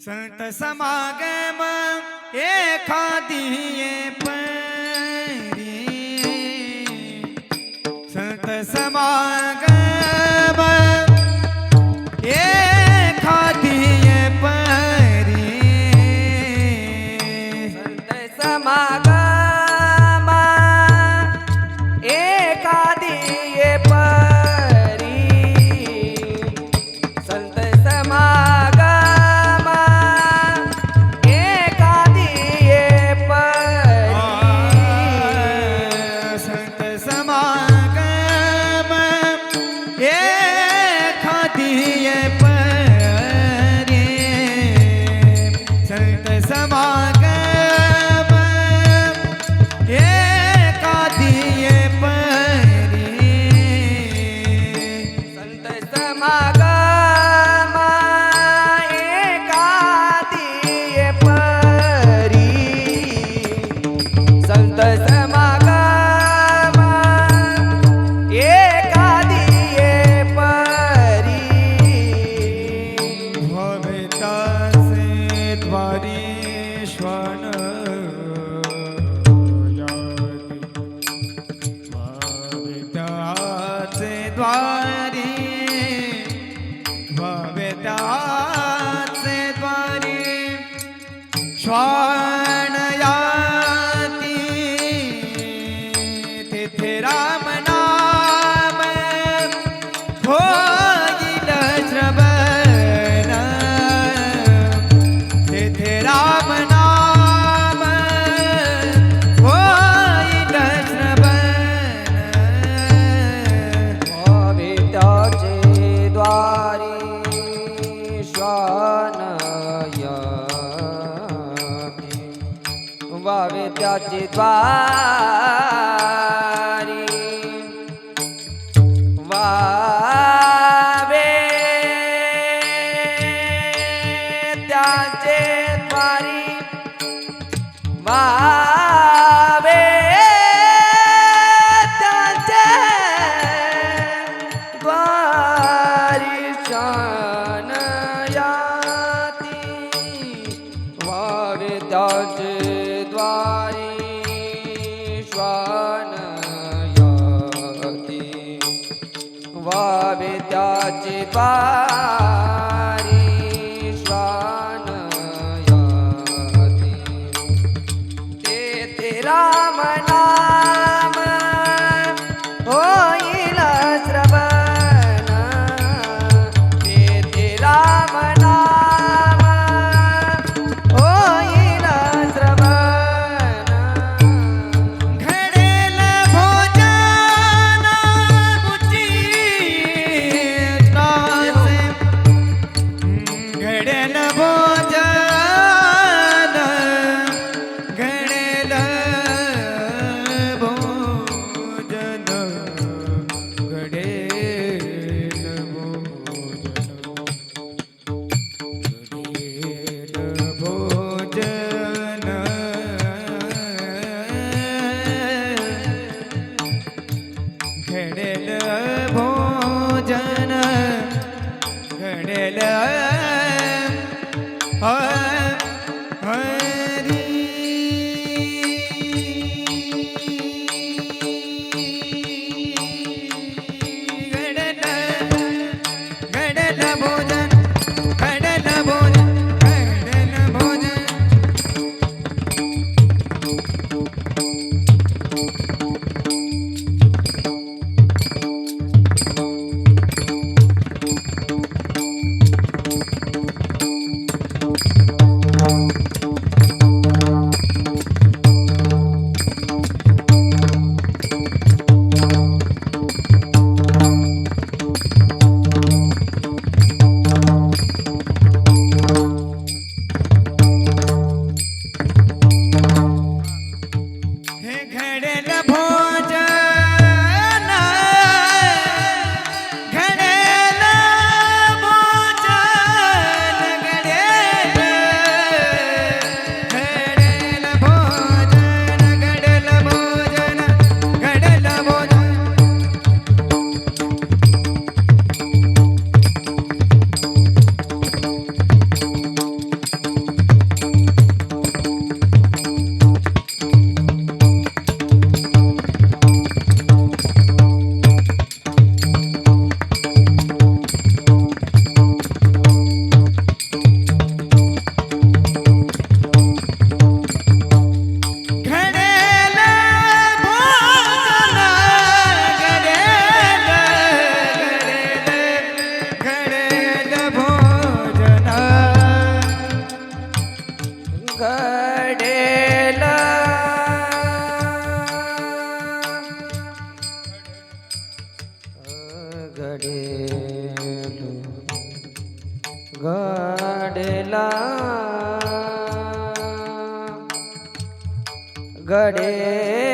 संत समागम एखादी परी. संत समागम Bye. वावेत्याचे paz. घडेल घडेला घडे